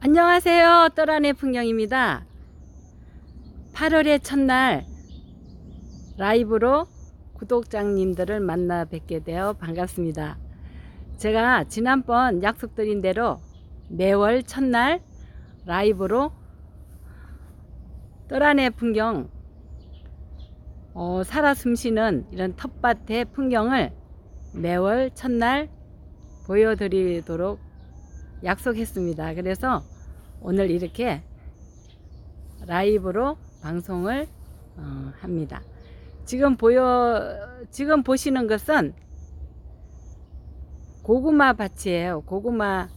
안녕하세요. 떠란의 풍경입니다. 8월의 첫날 라이브로 구독자님들을 만나 뵙게 되어 반갑습니다. 제가 지난번 약속드린 대로 매월 첫날 라이브로 떠란의 풍경 어, 살아 숨쉬는 이런 텃밭의 풍경을 매월 첫날 보여드리도록 약속했습니다. 그래서 오늘 이렇게 라이브로 방송을 어, 합니다. 지금 보여 지금 보시는 것은 고구마 밭이에요. 고구마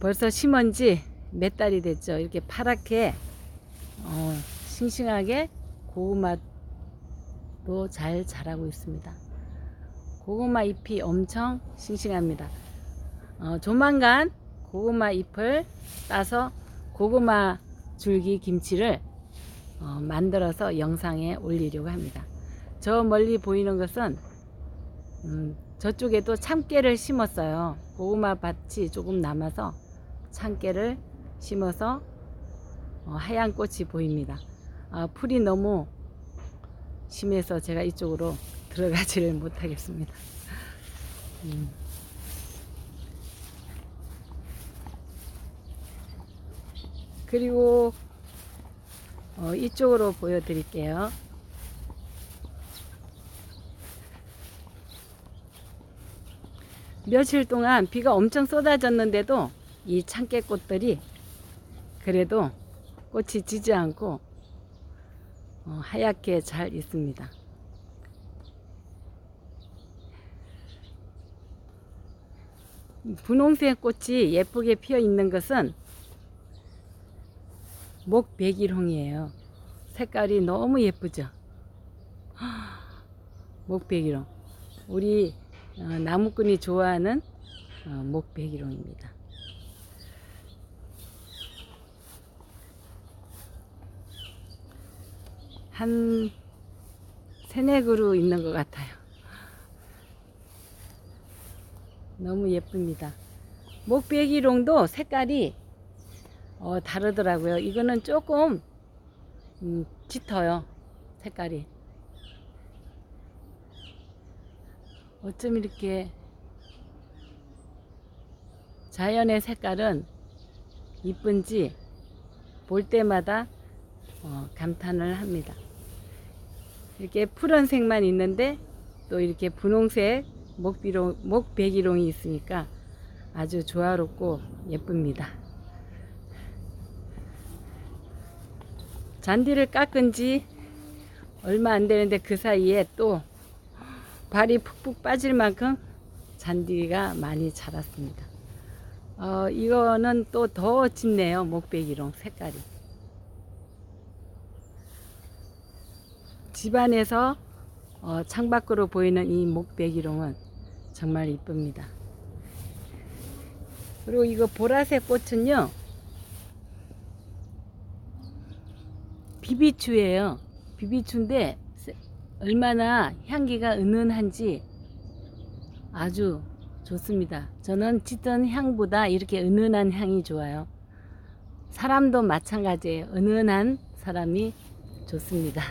벌써 심은 지 몇 달이 됐죠. 이렇게 파랗게 어, 싱싱하게 고구마도 잘 자라고 있습니다. 고구마 잎이 엄청 싱싱합니다. 어, 조만간 고구마 잎을 따서 고구마 줄기 김치를 어, 만들어서 영상에 올리려고 합니다. 저 멀리 보이는 것은 음, 저쪽에도 참깨를 심었어요. 고구마 밭이 조금 남아서 참깨를 심어서 어, 하얀 꽃이 보입니다. 아, 풀이 너무 심해서 제가 이쪽으로 들어가지를 못하겠습니다. 음. 그리고 어, 이쪽으로 보여드릴게요. 며칠 동안 비가 엄청 쏟아졌는데도 이 참깨꽃들이 그래도 꽃이 지지 않고 어, 하얗게 잘 있습니다. 분홍색 꽃이 예쁘게 피어 있는 것은 목 백일홍이에요. 색깔이 너무 예쁘죠? 목 백일홍. 우리 어, 나무꾼이 좋아하는 어, 목백일홍입니다. 한 세네 그루 있는 것 같아요. 너무 예쁩니다. 목백일홍도 색깔이 어, 다르더라고요. 이거는 조금 음, 짙어요. 색깔이. 어쩜 이렇게 자연의 색깔은 이쁜지 볼 때마다 어, 감탄을 합니다. 이렇게 푸른색만 있는데 또 이렇게 분홍색 목비롱, 목백일홍이 있으니까 아주 조화롭고 예쁩니다. 잔디를 깎은 지 얼마 안 되는데 그 사이에 또 발이 푹푹 빠질 만큼 잔디가 많이 자랐습니다. 어, 이거는 또 더 짙네요. 목베기롱 색깔이. 집안에서 어, 창밖으로 보이는 이 목베기롱은 정말 이쁩니다. 그리고 이거 보라색 꽃은요. 비비추예요. 비비추인데 얼마나 향기가 은은한지 아주 좋습니다. 저는 짙은 향보다 이렇게 은은한 향이 좋아요. 사람도 마찬가지예요. 은은한 사람이 좋습니다.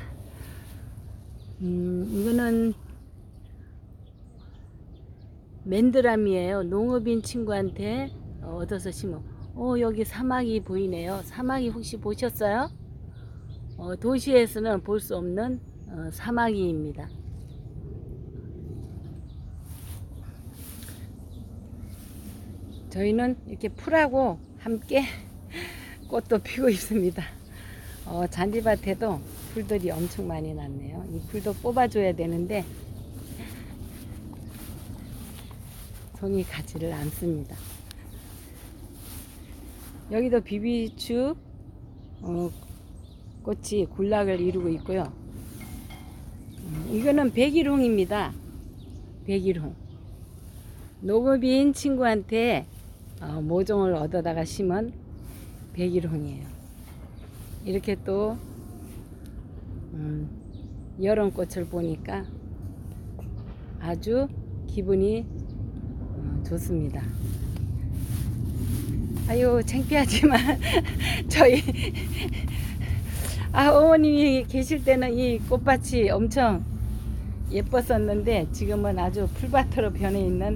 음, 이거는 맨드람이에요. 농업인 친구한테 얻어서 심어. 어, 여기 사막이 보이네요. 사막이 혹시 보셨어요? 어, 도시에서는 볼 수 없는 어, 사마귀입니다. 저희는 이렇게 풀하고 함께 꽃도 피고 있습니다. 어, 잔디밭에도 풀들이 엄청 많이 났네요. 이 풀도 뽑아줘야 되는데 손이 가지를 않습니다. 여기도 비비추 어, 꽃이 군락을 이루고 있고요. 음, 이거는 백일홍입니다. 백일홍. 녹업인 친구한테 어, 모종을 얻어다가 심은 백일홍이에요. 이렇게 또 음, 여름꽃을 보니까 아주 기분이 어, 좋습니다. 아유 창피하지만 저희 아 어머님이 계실 때는 이 꽃밭이 엄청 예뻤었는데 지금은 아주 풀밭으로 변해 있는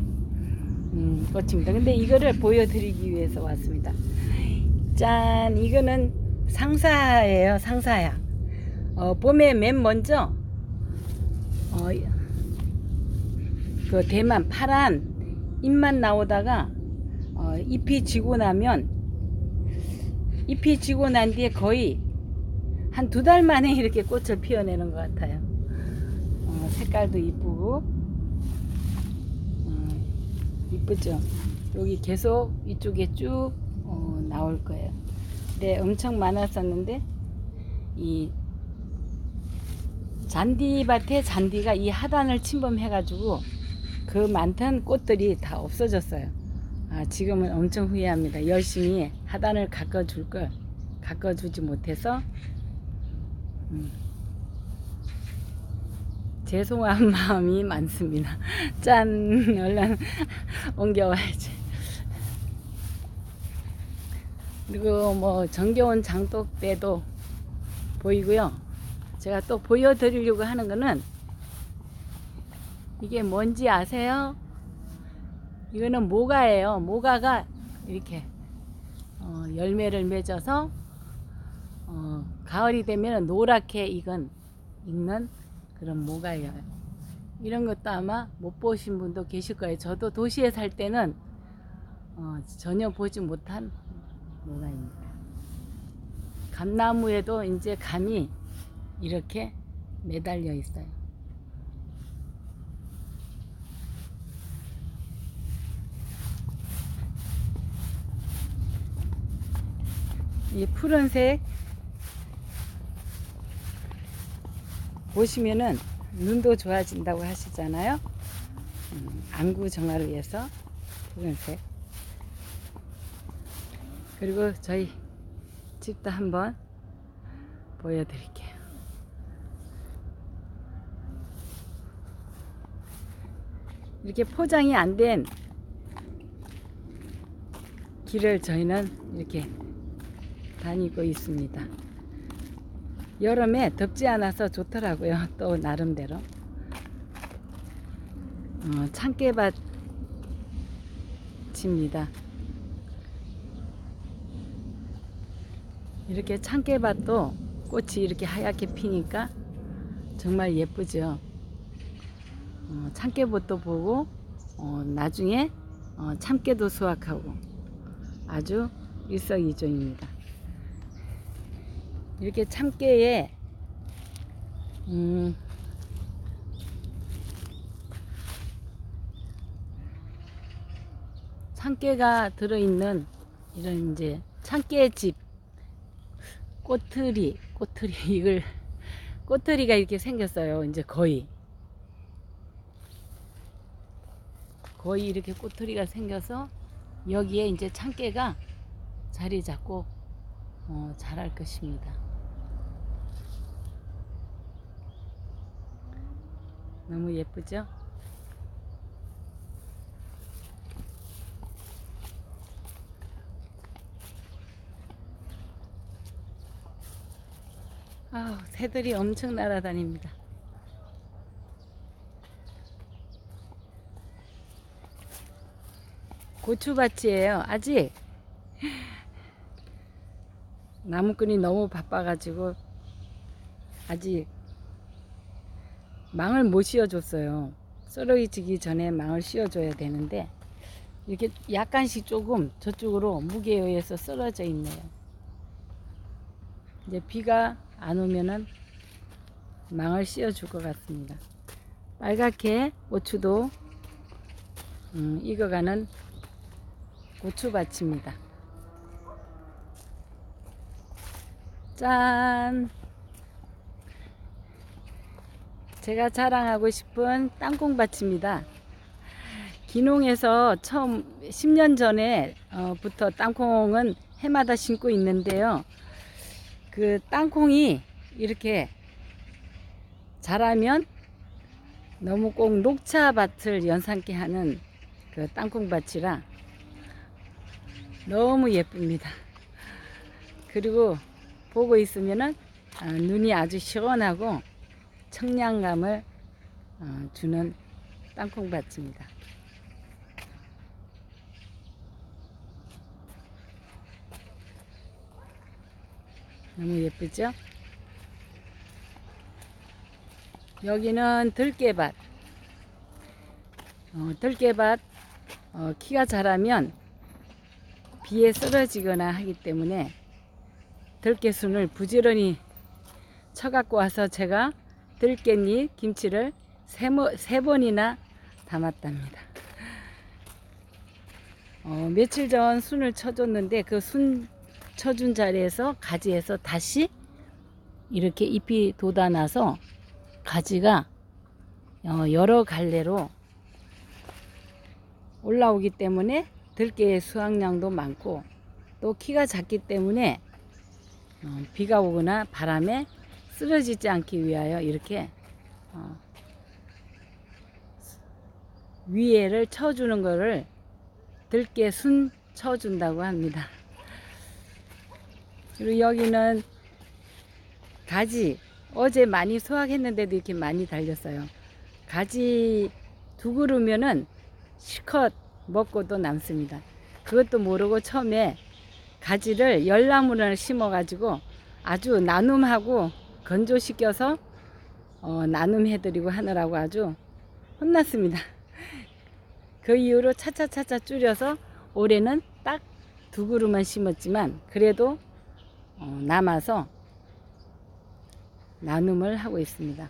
음, 꽃입니다. 근데 이거를 보여드리기 위해서 왔습니다. 짠 이거는 상사예요 상사야. 어, 봄에 맨 먼저 어, 그 대만 파란 잎만 나오다가 어, 잎이 지고 나면 잎이 지고 난 뒤에 거의 한 두 달 만에 이렇게 꽃을 피워내는 것 같아요. 어, 색깔도 이쁘고 어, 이쁘죠. 여기 계속 이쪽에 쭉 어, 나올 거예요. 네, 엄청 많았었는데 이 잔디밭에 잔디가 이 하단을 침범해가지고 그 많던 꽃들이 다 없어졌어요. 아, 지금은 엄청 후회합니다. 열심히 하단을 가꿔줄 걸 가꿔주지 못해서 음, 죄송한 마음이 많습니다. 짠 얼른 옮겨와야지. 그리고 뭐 정겨운 장독대도 보이고요. 제가 또 보여드리려고 하는 거는 이게 뭔지 아세요? 이거는 모가예요. 모가가 이렇게 어, 열매를 맺어서 어, 가을이 되면 노랗게 익은 익는 그런 모가예요. 이런 것도 아마 못 보신 분도 계실 거예요. 저도 도시에 살 때는 어, 전혀 보지 못한 모가입니다. 감나무에도 이제 감이 이렇게 매달려 있어요. 이 푸른색 보시면은 눈도 좋아진다고 하시잖아요. 음, 안구 정화를 위해서 푸른색. 그리고 저희 집도 한번 보여드릴게요. 이렇게 포장이 안 된 길을 저희는 이렇게 다니고 있습니다. 여름에 덥지 않아서 좋더라고요. 또 나름대로. 어, 참깨밭입니다. 이렇게 참깨밭도 꽃이 이렇게 하얗게 피니까 정말 예쁘죠. 어, 참깨밭도 보고 어, 나중에 어, 참깨도 수확하고 아주 일석이조입니다. 이렇게 참깨에 음, 참깨가 들어있는 이런 이제 참깨집 꼬투리 꼬투리 이걸 꼬투리가 이렇게 생겼어요. 이제 거의 거의 이렇게 꼬투리가 생겨서 여기에 이제 참깨가 자리 잡고 어, 자랄 것입니다. 너무 예쁘죠? 아, 새들이 엄청 날아다닙니다. 고추밭이에요. 아직 나무꾼이 너무 바빠가지고 아직 망을 못 씌워줬어요. 썰어지기 전에 망을 씌워줘야 되는데 이렇게 약간씩 조금 저쪽으로 무게에 의해서 썰어져 있네요. 이제 비가 안 오면은 망을 씌워줄 것 같습니다. 빨갛게 고추도 음, 익어가는 고추밭입니다. 짠! 제가 자랑하고 싶은 땅콩밭입니다. 기농에서 처음 10년 전에 어, 부터 땅콩은 해마다 심고 있는데요. 그 땅콩이 이렇게 자라면 너무 꼭 녹차밭을 연상케 하는 그 땅콩밭이라 너무 예쁩니다. 그리고 보고 있으면은 아, 눈이 아주 시원하고 청량감을 어, 주는 땅콩밭입니다. 너무 예쁘죠? 여기는 들깨밭. 어, 들깨밭 어, 키가 자라면 비에 쓰러지거나 하기 때문에 들깨순을 부지런히 쳐갖고 와서 제가 들깻잎 김치를 세, 모- 세 번이나 담았답니다. 어, 며칠 전 순을 쳐줬는데 그 순 쳐준 자리에서 가지에서 다시 이렇게 잎이 돋아나서 가지가 어, 여러 갈래로 올라오기 때문에 들깨의 수확량도 많고 또 키가 작기 때문에 어, 비가 오거나 바람에 쓰러지지 않기 위하여 이렇게 어, 위에를 쳐주는 거를 들깨 순 쳐준다고 합니다. 그리고 여기는 가지 어제 많이 수확했는데도 이렇게 많이 달렸어요. 가지 두 그루면은 실컷 먹고도 남습니다. 그것도 모르고 처음에 가지를 열나무를 심어가지고 아주 나눔하고 건조시켜서 어, 나눔해드리고 하느라고 아주 혼났습니다. 그 이후로 차차차차 줄여서 올해는 딱 두 그루만 심었지만 그래도 어, 남아서 나눔을 하고 있습니다.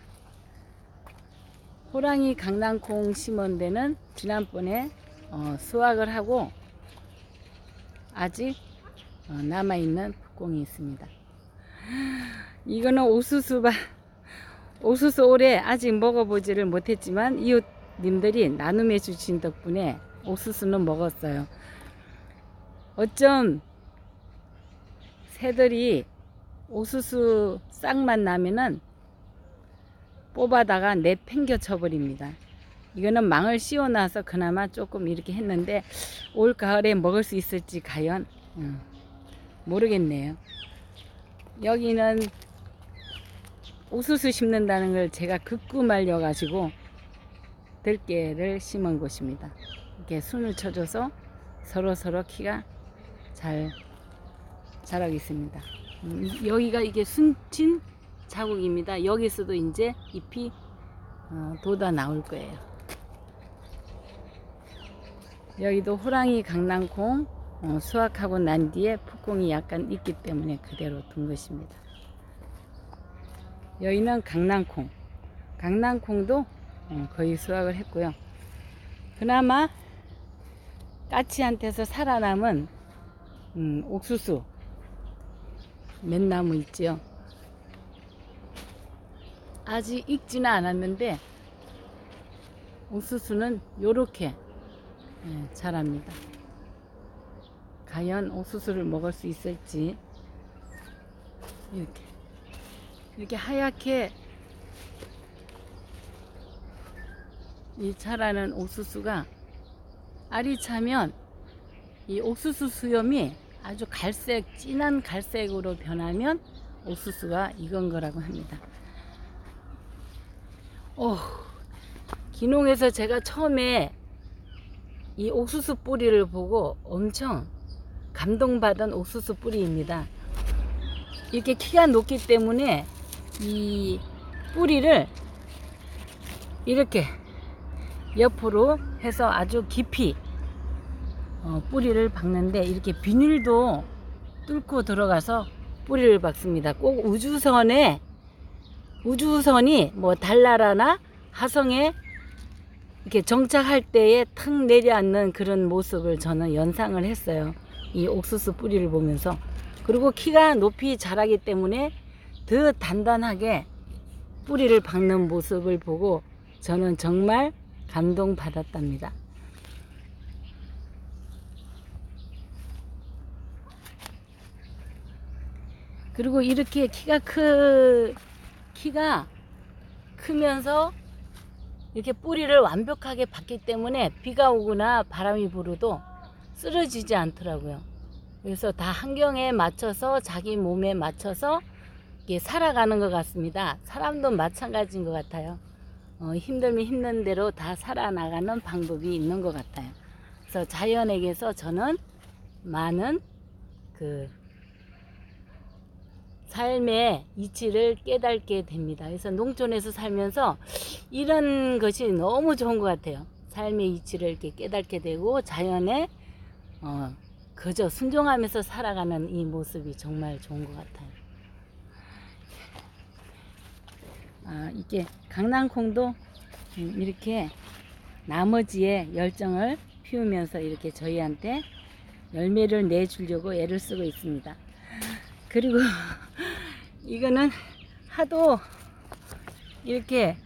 호랑이 강낭콩 심은 데는 지난번에 어, 수확을 하고 아직 어, 남아있는 풋공이 있습니다. 이거는 옥수수바 옥수수 올해 아직 먹어보지를 못했지만 이웃님들이 나눔해 주신 덕분에 옥수수는 먹었어요. 어쩜 새들이 옥수수 싹만 나면은 뽑아다가 내팽겨 쳐 버립니다. 이거는 망을 씌워 놔서 그나마 조금 이렇게 했는데 올 가을에 먹을 수 있을지 과연 음, 모르겠네요. 여기는 옥수수 심는다는 걸 제가 극구 말려가지고 들깨를 심은 곳입니다. 이렇게 순을 쳐줘서 서로 서로 키가 잘 자라고 있습니다. 음, 여기가 이게 순친 자국입니다. 여기서도 이제 잎이 어, 돋아 나올 거예요. 여기도 호랑이 강낭콩 어, 수확하고 난 뒤에 풋공이 약간 있기 때문에 그대로 둔 것입니다. 여기는 강낭콩. 강낭콩도 어, 거의 수확을 했고요. 그나마 까치한테서 살아남은 음, 옥수수 맨나무 있지요. 아직 익지는 않았는데 옥수수는 요렇게 예, 자랍니다. 과연 옥수수를 먹을 수 있을지 이렇게 이렇게 하얗게 이 자라는 옥수수가 알이 차면 이 옥수수 수염이 아주 갈색 진한 갈색으로 변하면 옥수수가 익은 거라고 합니다. 오, 기농에서 제가 처음에 이 옥수수 뿌리를 보고 엄청 감동받은 옥수수 뿌리입니다. 이렇게 키가 높기 때문에 이 뿌리를 이렇게 옆으로 해서 아주 깊이 어, 뿌리를 박는데 이렇게 비닐도 뚫고 들어가서 뿌리를 박습니다. 꼭 우주선에 우주선이 뭐 달나라나 하성에 이렇게 정착할 때에 탁 내려앉는 그런 모습을 저는 연상을 했어요. 이 옥수수 뿌리를 보면서. 그리고 키가 높이 자라기 때문에 더 단단하게 뿌리를 박는 모습을 보고 저는 정말 감동받았답니다. 그리고 이렇게 키가 크 키가 크면서 이렇게 뿌리를 완벽하게 박기 때문에 비가 오거나 바람이 불어도 쓰러지지 않더라고요. 그래서 다 환경에 맞춰서 자기 몸에 맞춰서 이게 살아가는 것 같습니다. 사람도 마찬가지인 것 같아요. 어, 힘들면 힘든 대로 다 살아나가는 방법이 있는 것 같아요. 그래서 자연에게서 저는 많은 그 삶의 이치를 깨닫게 됩니다. 그래서 농촌에서 살면서 이런 것이 너무 좋은 것 같아요. 삶의 이치를 이렇게 깨닫게 되고 자연에 어, 그저 순종하면서 살아가는 이 모습이 정말 좋은 것 같아요. 아, 이게 강낭콩도 음, 이렇게 나머지에 열정을 피우면서 이렇게 저희한테 열매를 내주려고 애를 쓰고 있습니다. 그리고 이거는 하도 이렇게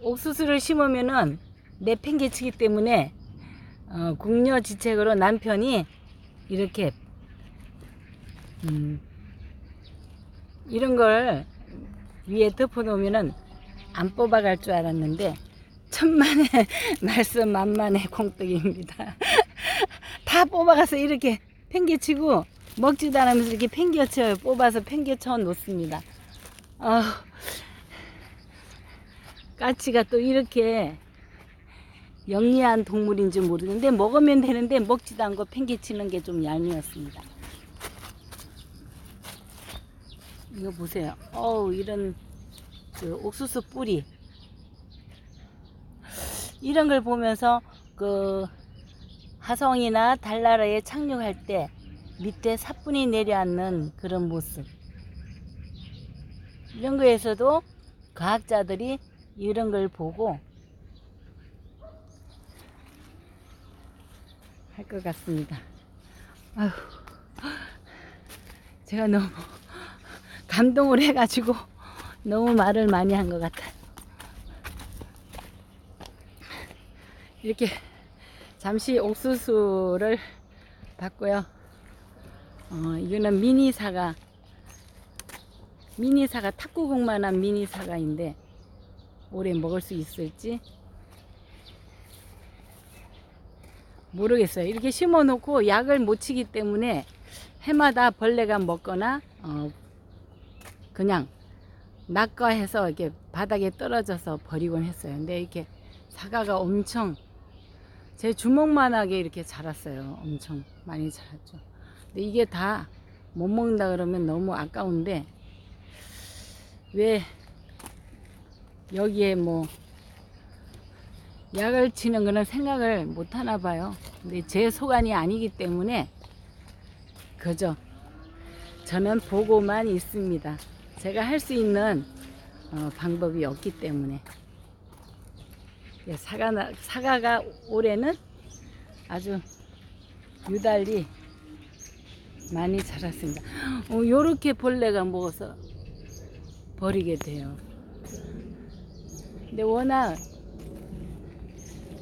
옥수수를 심으면은 내팽개치기 때문에 어, 궁녀 지책으로 남편이 이렇게 음, 이런 걸 위에 덮어놓으면은 안 뽑아갈 줄 알았는데 천만의 말씀 만만의 공덕입니다. 다 뽑아가서 이렇게 팽개치고 먹지도 않으면서 이렇게 팽개쳐요. 뽑아서 팽개쳐 놓습니다. 어, 까치가 또 이렇게 영리한 동물인지 모르는데 먹으면 되는데 먹지도 않고 팽개치는 게 좀 얄미웠습니다. 이거 보세요. 어우 이런 그 옥수수 뿌리 이런 걸 보면서 그 화성이나 달나라에 착륙할 때 밑에 사뿐히 내려앉는 그런 모습 이런 거에서도 과학자들이 이런 걸 보고 할 것 같습니다. 아휴, 제가 너무 감동을 해가지고 너무 말을 많이 한 것 같아요. 이렇게 잠시 옥수수를 봤고요. 어, 이거는 미니 사과. 미니 사과, 탁구공만한 미니 사과인데, 올해 먹을 수 있을지 모르겠어요. 이렇게 심어 놓고 약을 못 치기 때문에 해마다 벌레가 먹거나, 어, 그냥 낙과해서 이렇게 바닥에 떨어져서 버리곤 했어요. 근데 이렇게 사과가 엄청 제 주먹만하게 이렇게 자랐어요. 엄청 많이 자랐죠. 근데 이게 다 못 먹는다 그러면 너무 아까운데 왜 여기에 뭐 약을 치는 거는 생각을 못 하나 봐요. 근데 제 소관이 아니기 때문에 그저 저는 보고만 있습니다. 제가 할 수 있는 어, 방법이 없기 때문에 예, 사과 사과가 올해는 아주 유달리 많이 자랐습니다. 어, 요렇게 벌레가 먹어서 버리게 돼요. 근데 워낙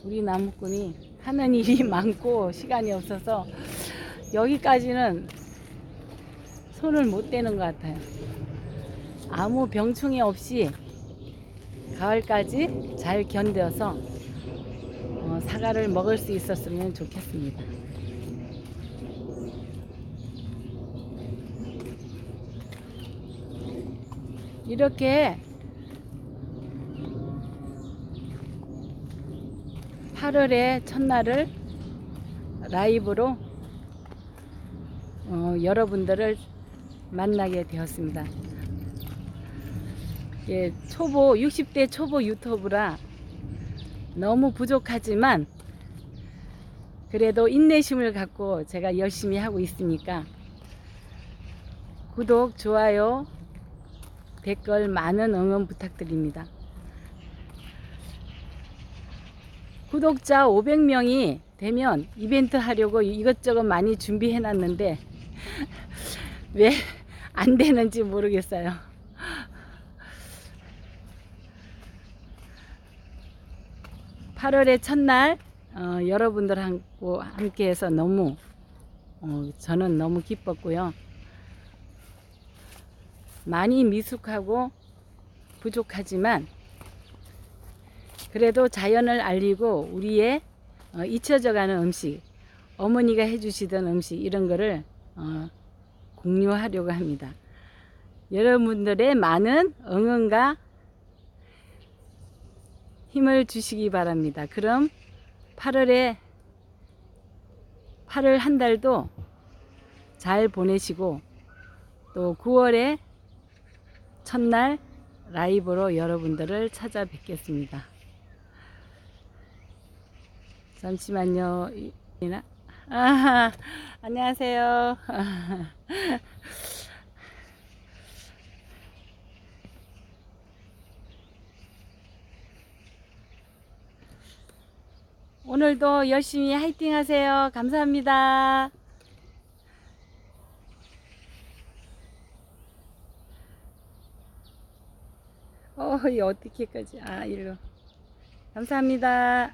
우리 나무꾼이 하는 일이 많고 시간이 없어서 여기까지는 손을 못 대는 것 같아요. 아무 병충해 없이 가을까지 잘 견뎌서 어, 사과를 먹을 수 있었으면 좋겠습니다. 이렇게 8월의 첫날을 라이브로 어, 여러분들을 만나게 되었습니다. 예, 초보 60대 초보 유튜브라 너무 부족하지만 그래도 인내심을 갖고 제가 열심히 하고 있으니까 구독, 좋아요, 댓글 많은 응원 부탁드립니다. 구독자 500명이 되면 이벤트 하려고 이것저것 많이 준비해 놨는데 왜 안 되는지 모르겠어요. 팔월의 첫날 어, 여러분들하고 함께해서 너무 어, 저는 너무 기뻤고요. 많이 미숙하고 부족하지만 그래도 자연을 알리고 우리의 어, 잊혀져가는 음식 어머니가 해주시던 음식 이런 거를 어, 공유하려고 합니다. 여러분들의 많은 응원과 힘을 주시기 바랍니다. 그럼 8월에 8월 한 달도 잘 보내시고 또 9월에 첫날 라이브로 여러분들을 찾아뵙겠습니다. 잠시만요. 아, 안녕하세요. 오늘도 열심히 화이팅 하세요. 감사합니다. 어, 이 어떻게까지? 아, 일로. 감사합니다.